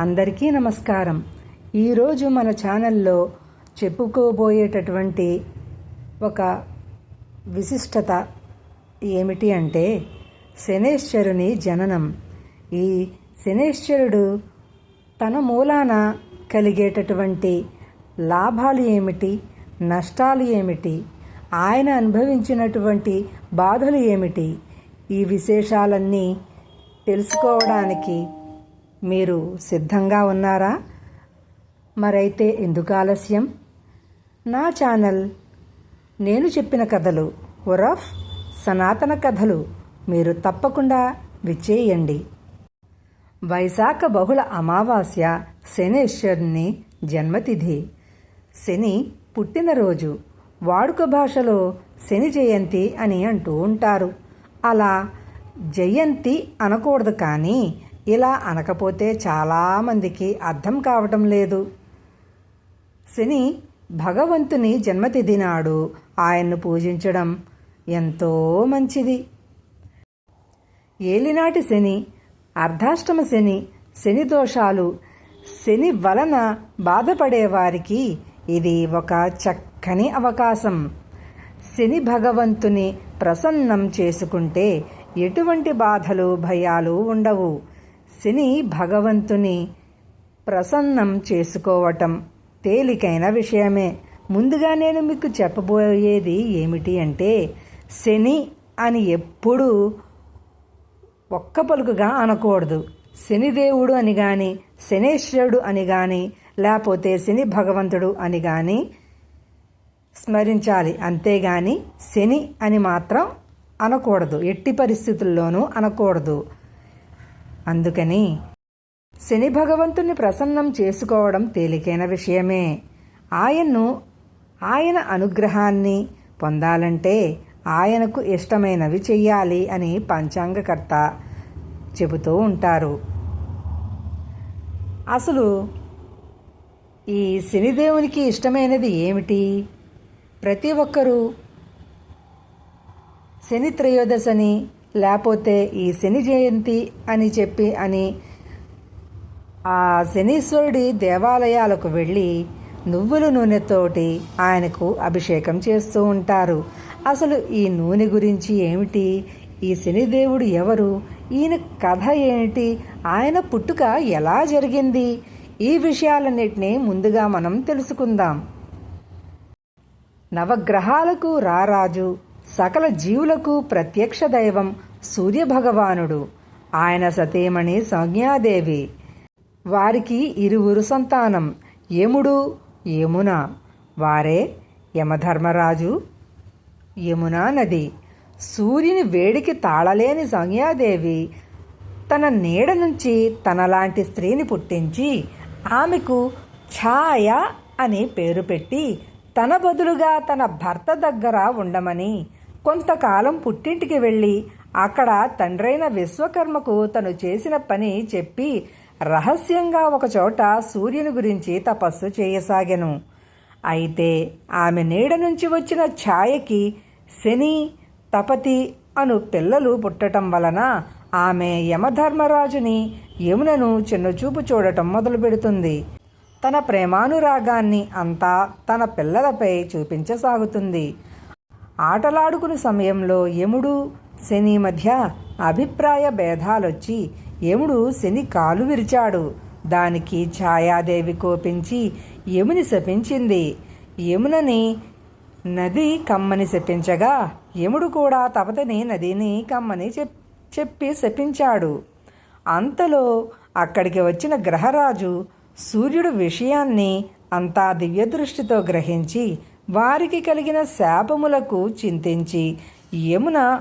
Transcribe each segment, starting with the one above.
అందరికీ నమస్కారం. ఈరోజు మన ఛానల్లో చెప్పుకోబోయేటటువంటి ఒక విశిష్టత ఏమిటి అంటే శనేశ్వరుని జననం. ఈ శనేశ్వరుడు తన మూలాన కలిగేటటువంటి లాభాలు ఏమిటి? నష్టాలు ఏమిటి? ఆయన అనుభవించినటువంటి బాధలు ఏమిటి? ఈ విశేషాలన్నీ తెలుసుకోవడానికి మీరు సిద్ధంగా ఉన్నారా? మరైతే ఎందుకు ఆలస్యం? నా ఛానల్ నేను చెప్పిన కథలు ఉరఫ్ సనాతన కథలు మీరు తప్పకుండా విచ్చేయండి. వైశాఖ బహుళ అమావాస్య శనేశ్వరుని జన్మతిథి. శని పుట్టినరోజు. వాడుక భాషలో శని జయంతి అని అంటూ ఉంటారు. అలా జయంతి అనకూడదు కానీ ఇలా అనకపోతే చాలామందికి అర్థం కావటం లేదు. శని భగవంతుని జన్మతిథి నాడు ఆయన్ను పూజించడం ఎంతో మంచిది. ఏలినాటి శని అర్ధాష్టమ శని శని దోషాలు శని వలన బాధపడేవారికి ఇది ఒక చక్కని అవకాశం. శని భగవంతుని ప్రసన్నం చేసుకుంటే ఎటువంటి బాధలు భయాలు ఉండవు. శని భగవంతుని ప్రసన్నం చేసుకోవటం తేలికైన విషయమే. ముందుగా నేను మీకు చెప్పబోయేది ఏమిటి అంటే శని అని ఎప్పుడూ ఒక్క పలుకుగా అనకూడదు. శనిదేవుడు అని గాని శనేశ్వరుడు అని గాని లేకపోతే శని భగవంతుడు అని గాని స్మరించాలి. అంతేగాని శని అని మాత్రం అనకూడదు. ఎట్టి పరిస్థితుల్లోనూ అనకూడదు. అందుకని శని భగవంతుణ్ణి ప్రసన్నం చేసుకోవడం తేలికైన విషయమే. ఆయన్ను ఆయన అనుగ్రహాన్ని పొందాలంటే ఆయనకు ఇష్టమైనవి చెయ్యాలి అని పంచాంగకర్త చెబుతూ ఉంటారు. అసలు ఈ శనిదేవునికి ఇష్టమైనది ఏమిటి? ప్రతి ఒక్కరూ శని త్రయోదశని లేకపోతే ఈ శని జయంతి అని చెప్పి అని ఆ శనీశ్వరుడి దేవాలయాలకు వెళ్ళి నువ్వుల నూనెతోటి ఆయనకు అభిషేకం చేస్తూ ఉంటారు. అసలు ఈ నూనె గురించి ఏమిటి? ఈ శనిదేవుడు ఎవరు? ఈయన కథ ఏమిటి? ఆయన పుట్టుక ఎలా జరిగింది? ఈ విషయాలన్నిటినీ ముందుగా మనం తెలుసుకుందాం. నవగ్రహాలకు రారాజు. సకల జీవులకు ప్రత్యక్ష దైవం సూర్యభగవానుడు. ఆయన సతీమణి సంజ్ఞాదేవి. వారికి ఇరువురు సంతానం యముడు యమున. వారే యమధర్మరాజు యమునా నది. సూర్యుని వేడికి తాళలేని సంజ్ఞాదేవి తన నీడ నుంచి తనలాంటి స్త్రీని పుట్టించి ఆమెకు ఛాయ అని పేరు పెట్టి తన బదులుగా తన భర్త దగ్గర ఉండమని కొంతకాలం పుట్టింటికి వెళ్ళి అక్కడ తండ్రైన విశ్వకర్మకు తను చేసిన పని చెప్పి రహస్యంగా ఒకచోట సూర్యుని గురించి తపస్సు చేయసాగెను. అయితే ఆమె నీడ నుంచి వచ్చిన ఛాయకి శని తపతి అను పిల్లలు పుట్టటం వలన ఆమె యమధర్మరాజుని యమునను చిన్నచూపు చూడటం మొదలు పెడుతుంది. తన ప్రేమానురాగాన్ని అంతా తన పిల్లలపై చూపించసాగుతుంది. ఆటలాడుకుని సమయంలో యముడు శని మధ్య అభిప్రాయ భేదాలొచ్చి యముడు శని కాలు విరిచాడు. దానికి ఛాయాదేవి కోపించి యముని శపించింది. యమునని నది కమ్మని శపించగా యముడు కూడా తపతని నదిని కమ్మని చెప్పి శపించాడు. అంతలో అక్కడికి వచ్చిన గ్రహరాజు సూర్యుడు విషయాన్ని అంతా దివ్యదృష్టితో గ్రహించి వారికి కలిగిన శాపములకు చింతించి యమున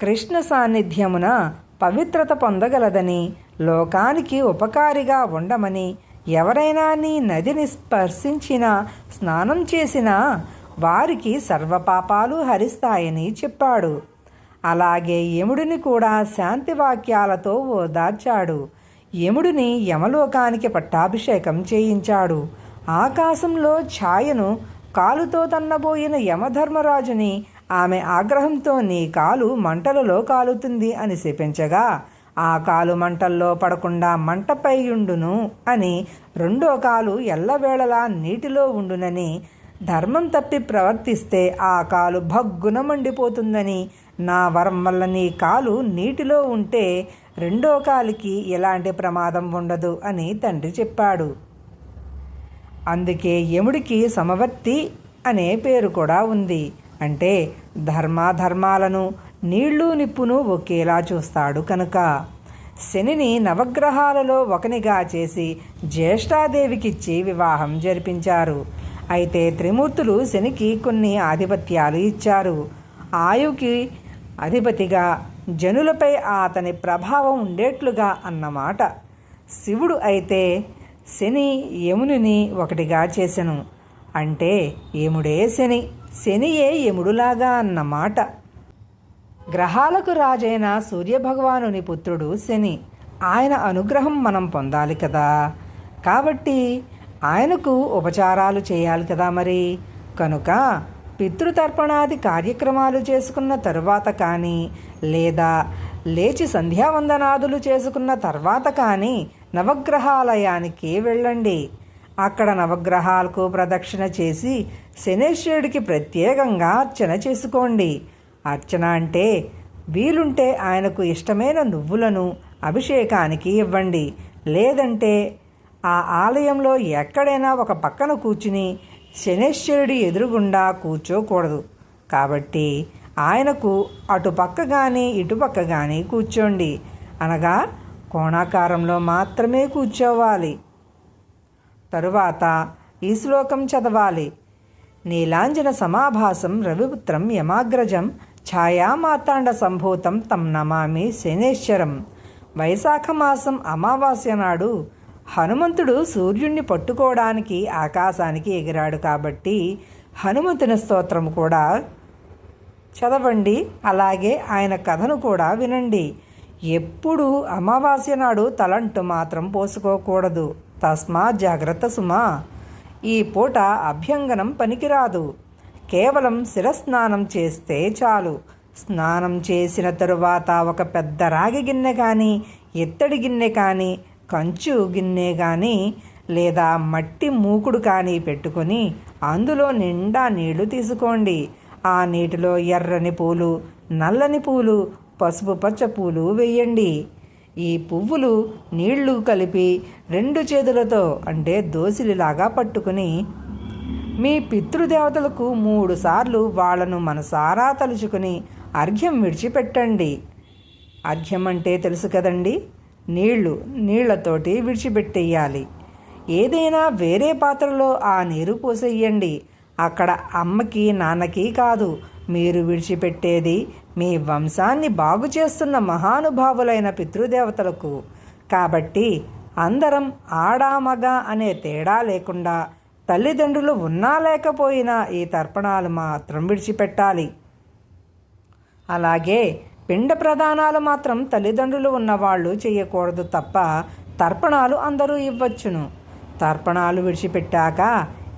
కృష్ణ సాన్నిధ్యమున పవిత్రత పొందగలదని లోకానికి ఉపకారిగా ఉండమని ఎవరైనా నీ నదిని స్పర్శించినా స్నానం చేసినా వారికి సర్వపాపాలు హరిస్తాయని చెప్పాడు. అలాగే యముడిని కూడా శాంతి వాక్యాలతో ఓదార్చాడు. యముడిని యమలోకానికి పట్టాభిషేకం చేయించాడు. ఆకాశంలో ఛాయను కాలుతో తన్నబోయిన యమధర్మరాజుని ఆమె ఆగ్రహంతో నీ కాలు మంటలలో కాలుతుంది అని శపించగా ఆ కాలు మంటల్లో పడకుండా మంటపై ఉండును అని రెండో కాలు ఎల్లవేళలా నీటిలో ఉండునని ధర్మం తప్పి ప్రవర్తిస్తే ఆ కాలు భగ్గున మండిపోతుందని నా వరం వల్ల నీ కాలు నీటిలో ఉంటే రెండో కాలికి ఎలాంటి ప్రమాదం ఉండదు అని తండ్రి చెప్పాడు. అందుకే యముడికి సమవర్తి అనే పేరు కూడా ఉంది. అంటే ధర్మాధర్మాలను నీళ్ళు నిప్పును ఒకేలా చూస్తాడు కనుక. శనిని నవగ్రహాలలో ఒకనిగా చేసి జ్యేష్ఠాదేవికిచ్చి వివాహం జరిపించారు. అయితే త్రిమూర్తులు శనికి కొన్ని ఆధిపత్యాలు ఇచ్చారు. ఆయుకి అధిపతిగా జనులపై అతని ప్రభావం ఉండేట్లుగా అన్నమాట. శివుడు అయితే శని యమునిని ఒకటిగా చేసెను అంటే యముడే శని శనియే యముడులాగా అన్నమాట గ్రహాలకు రాజైన సూర్యభగవానుని పుత్రుడు శని. ఆయన అనుగ్రహం మనం పొందాలి కదా. కాబట్టి ఆయనకు ఉపచారాలు చేయాలి కదా మరి. కనుక పితృతర్పణాది కార్యక్రమాలు చేసుకున్న తరువాత కానీ లేదా లేచి సంధ్యావందనాదులు చేసుకున్న తర్వాత కానీ నవగ్రహాలయానికి వెళ్ళండి. అక్కడ నవగ్రహాలకు ప్రదక్షిణ చేసి శనేశ్వరుడికి ప్రత్యేకంగా అర్చన చేసుకోండి. అర్చన అంటే వీలుంటే ఆయనకు ఇష్టమైన నువ్వులను అభిషేకానికి ఇవ్వండి. లేదంటే ఆ ఆలయంలో ఎక్కడైనా ఒక పక్కన కూర్చుని శనేశ్వరుడి ఎదురుగుండా కూర్చోకూడదు. కాబట్టి ఆయనకు అటుపక్క కానీ ఇటుపక్క కానీ కూర్చోండి. అనగా కోణాకారంలో మాత్రమే కూర్చోవాలి. తరువాత ఈ శ్లోకం చదవాలి. నీలాంజన సమాభాసం రవిపుత్రం యమాగ్రజం ఛాయామాతాండ సంభూతం తం నమామి శనేశ్వరం. వైశాఖ మాసం అమావాస్య నాడు హనుమంతుడు సూర్యుణ్ణి పట్టుకోవడానికి ఆకాశానికి ఎగిరాడు కాబట్టి హనుమంతుని స్తోత్రం కూడా చదవండి. అలాగే ఆయన కథను కూడా వినండి. ఎప్పుడు అమావాస్య నాడు తలంటు మాత్రం పోసుకోకూడదు. తస్మా జాగ్రత్త సుమా. ఈ పూట అభ్యంగనం పనికిరాదు. కేవలం శిరస్నానం చేస్తే చాలు. స్నానం చేసిన తరువాత ఒక పెద్ద రాగి గిన్నె కానీ ఎత్తడి గిన్నె కానీ కంచు గిన్నె కానీ లేదా మట్టి మూకుడు కానీ పెట్టుకొని అందులో నిండా నీళ్ళు తీసుకోండి. ఆ నీటిలో ఎర్రని పూలు నల్లని పూలు పసుపు పచ్చ పూలు వేయండి. ఈ పువ్వులు నీళ్ళు కలిపి రెండు చేతులతో అంటే దోసిలిలాగా పట్టుకుని మీ పితృదేవతలకు మూడు సార్లు వాళ్ళను మనసారా తలుచుకుని అర్ఘ్యం విడిచిపెట్టండి. అర్ఘ్యం అంటే తెలుసు కదండి. నీళ్ళు నీళ్ళతోటి విడిచిపెట్టేయాలి. ఏదైనా వేరే పాత్రలో ఆ నీరు పోసేయండి. అక్కడ అమ్మకి నాన్నకి కాదు మీరు విడిచిపెట్టేది మీ వంశాన్ని బాగు చేస్తున్న మహానుభావులైన పితృదేవతలకు. కాబట్టి అందరం ఆడామగ అనే తేడా లేకుండా తల్లిదండ్రులు ఉన్నా లేకపోయినా ఈ తర్పణాలు మాత్రం విడిచిపెట్టాలి. అలాగే పిండ ప్రదానాలు మాత్రం తల్లిదండ్రులు ఉన్నవాళ్ళు చేయకూడదు తప్ప తర్పణాలు అందరూ ఇవ్వచ్చును. తర్పణాలు విడిచిపెట్టాక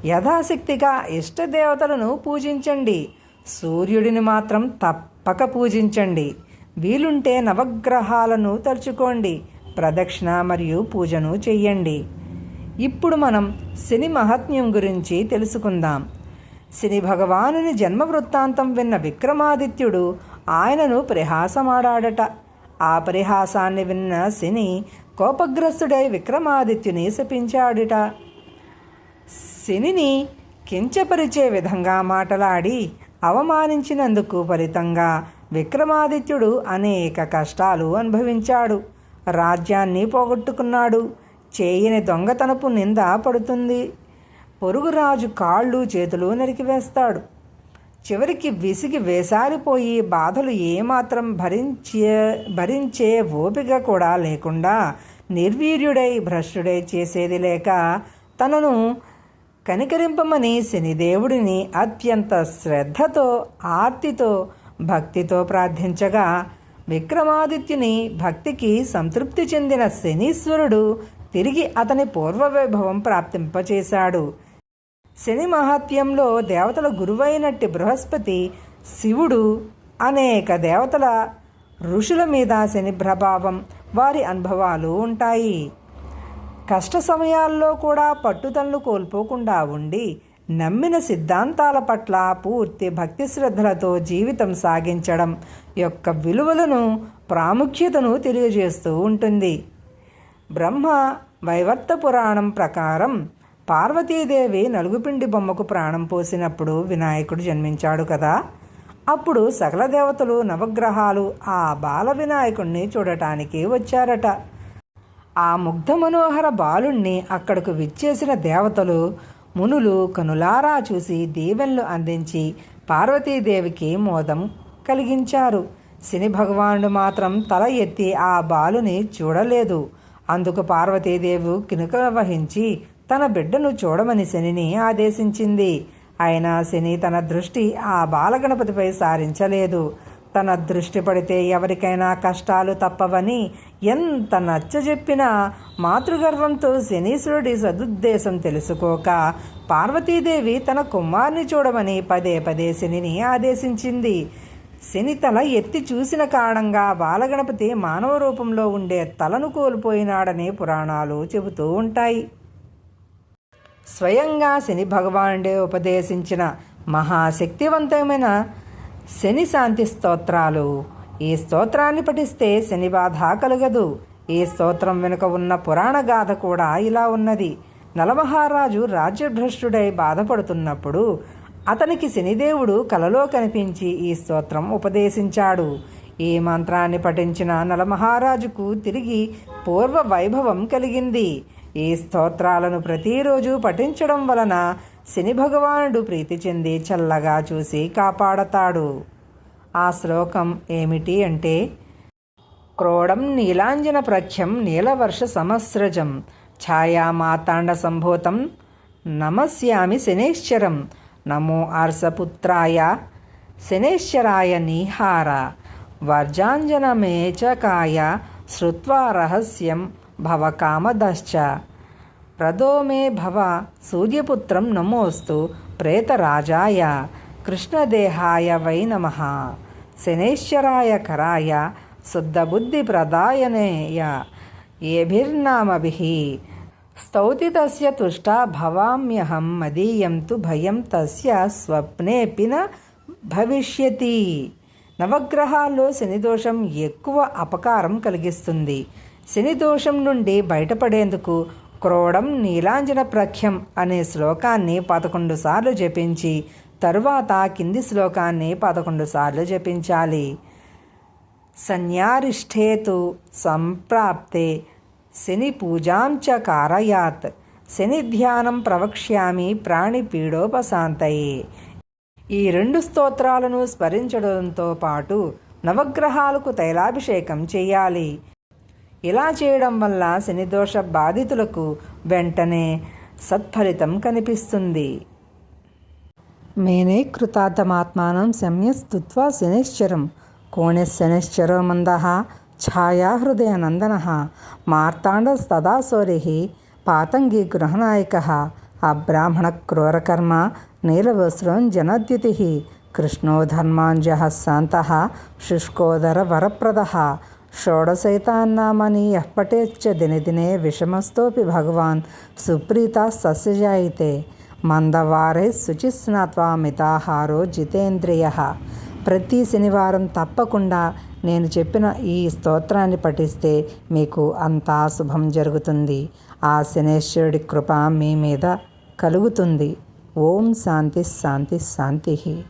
యథాశక్తిగా ఇష్టదేవతలను పూజించండి. సూర్యుడిని మాత్రం తప్పక పూజించండి. వీలుంటే నవగ్రహాలను తలుచుకోండి. ప్రదక్షిణ మరియు పూజను చెయ్యండి. ఇప్పుడు మనం శని మహాత్మ్యం గురించి తెలుసుకుందాం. శని భగవానుని జన్మ వృత్తాంతం విన్న విక్రమాదిత్యుడు ఆయనను పరిహాసమాడాడట. ఆ పరిహాసాన్ని విన్న శని కోపగ్రస్తుడై విక్రమాదిత్యుని శపించాడుట. శనిని కించపరిచే విధంగా మాటలాడి అవమానించినందుకు ఫలితంగా విక్రమాదిత్యుడు అనేక కష్టాలు అనుభవించాడు. రాజ్యాన్ని పోగొట్టుకున్నాడు. చేయని దొంగతనపు నింద పడుతుంది. పొరుగురాజు కాళ్ళు చేతులు నరికివేస్తాడు చివరికి విసిగి వేసారిపోయి బాధలు ఏమాత్రం భరించే భరించే ఓపిక కూడా లేకుండా నిర్వీర్యుడై భ్రష్టుడై చేసేది లేక తనను కనికరింపమని శనిదేవుడిని అత్యంత శ్రద్ధతో ఆర్తితో భక్తితో ప్రార్థించగా విక్రమాదిత్యుని భక్తికి సంతృప్తి చెందిన శనీశ్వరుడు తిరిగి అతని పూర్వవైభవం ప్రాప్తింపచేశాడు. శని మహాత్మ్యంలో దేవతల గురువైనట్టి బృహస్పతి శివుడు అనేక దేవతల ఋషుల మీద శని ప్రభావం వారి అనుభవాలు ఉంటాయి. కష్ట సమయాల్లో కూడా పట్టుదలను కోల్పోకుండా ఉండి నమ్మిన సిద్ధాంతాల పట్ల పూర్తి భక్తి శ్రద్ధలతో జీవితం సాగించడం యొక్క విలువలను ప్రాముఖ్యతను తెలియజేస్తూ ఉంటుంది. బ్రహ్మ వైవర్త పురాణం ప్రకారం పార్వతీదేవి నలుగుపిండి బొమ్మకు ప్రాణం పోసినప్పుడు వినాయకుడు జన్మించాడు కదా. అప్పుడు సకల దేవతలు నవగ్రహాలు ఆ బాల వినాయకుణ్ణి చూడటానికి వచ్చారట. ఆ ముగ్ధ మనోహర బాలుణ్ణి అక్కడకు విచ్చేసిన దేవతలు మునులు కనులారా చూసి దీవెనలు అందించి పార్వతీదేవికి మోదం కలిగించారు. శని భగవానుడు మాత్రం తల ఎత్తి ఆ బాలుని చూడలేదు. అందుకు పార్వతీదేవి కినుక వహించి తన బిడ్డను చూడమని శనిని ఆదేశించింది. అయినా శని తన దృష్టి ఆ బాలగణపతిపై సారించలేదు. తన దృష్టి పడితే ఎవరికైనా కష్టాలు తప్పవని ఎంత నచ్చజెప్పినా మాతృగర్వంతో శనీశ్వరుడి సదుద్దేశం తెలుసుకోక పార్వతీదేవి తన కుమార్ని చూడమని పదే పదే శనిని ఆదేశించింది. శని తల ఎత్తి చూసిన కారణంగా బాలగణపతి మానవ రూపంలో ఉండే తలను కోల్పోయినాడని పురాణాలు చెబుతూ ఉంటాయి. స్వయంగా శని భగవానుడే ఉపదేశించిన మహాశక్తివంతమైన శని శాంతి స్తోత్రాలు. ఈ స్తోత్రాన్ని పఠిస్తే శని బాధ కలగదు. ఈ స్తోత్రం వెనుక ఉన్న పురాణ గాథ కూడా ఇలా ఉన్నది. నలమహారాజు రాజ్యభ్రష్టుడై బాధపడుతున్నప్పుడు అతనికి శనిదేవుడు కలలో కనిపించి ఈ స్తోత్రం ఉపదేశించాడు. ఈ మంత్రాన్ని పఠించిన నలమహారాజుకు తిరిగి పూర్వ వైభవం కలిగింది. ఈ స్తోత్రాలను ప్రతిరోజు పఠించడం వలన శని భగవానుడు ప్రీతి చెంది చల్లగా చూసి కాపాడతాడు. ఆ శ్లోకం ఏమిటి అంటే క్రోడం నీలాంజన ప్రఖ్యం నీలవర్ష సమస్రజం ఛాయామాతాండ సంభూతం నమస్యామి శనేశ్వరం నమో అర్సపుత్రాయ శనేశ్వరాయ నీహార వర్జాంజనమేచకాయ శ్రుత్వా రహస్యం భవకామదశ్చ రథోమే భవ సూర్యపుత్రం నమోస్తు ప్రేతరాజాయ కృష్ణదేహాయ వై నమ. శనేశ్వరాయ కరాయ శుద్ధబుద్ధిప్రదాయనేయ ఏభిర్నామభి. స్తౌతి తస్య తుష్టా భవామ్యహం మదీయం తు భయం తస్య స్వప్నేపి న భవిష్యతి. నవగ్రహాల్లో శనిదోషం ఎక్కువ అపకారం కలిగిస్తుంది. శనిదోషం నుండి బయటపడేందుకు క్రోడం నీలాంజన ప్రఖ్యం అనే శ్లోకాన్ని పదకొండు సార్లు జపించి తరువాత కింది శ్లోకాన్ని పదకొండు సార్లు జపించాలి. సన్యారిష్ఠేతు సంప్రాప్తే శని పూజాం చ కారయాత్. శని ధ్యానం ప్రవక్ష్యామి ప్రాణిపీడోపశాంతయే ఈ రెండు స్తోత్రాలను స్మరించడంతో పాటు నవగ్రహాలకు తైలాభిషేకం చేయాలి. ఇలా చేయడం వల్ల శనిదోష బాధితులకు వెంటనే సత్ఫలితం కనిపిస్తుంది. మేనే కృతార్థమాత్మానం శమ్యస్తుత్వా శనిశ్చరం. కోణశనిశ్చరో మంద ఛాయాహృదయనందన మార్తాండస్తదాసోరి పాతంగి గృహనాయక అబ్రాహ్మణ క్రూరకర్మ నీలవస్రం జనద్యుతి కృష్ణో ధర్మాంజ శాంత శుష్కోదర వరప్రద. షోడశైతాన్నామని యః పఠేచ్చ దినే దినే విషమస్తోపి భగవాన్ సుప్రీత సస్యజాయితే. మందవారే శుచిస్నాత్వా మితాహారో జితేంద్రియ. ప్రతి శనివారం తప్పకుండా నేను చెప్పిన ఈ స్తోత్రాన్ని పఠిస్తే మీకు అంతా శుభం జరుగుతుంది. ఆ శనేశ్వరుడి కృప మీ మీద కలుగుతుంది. ఓం శాంతి శాంతి శాంతి.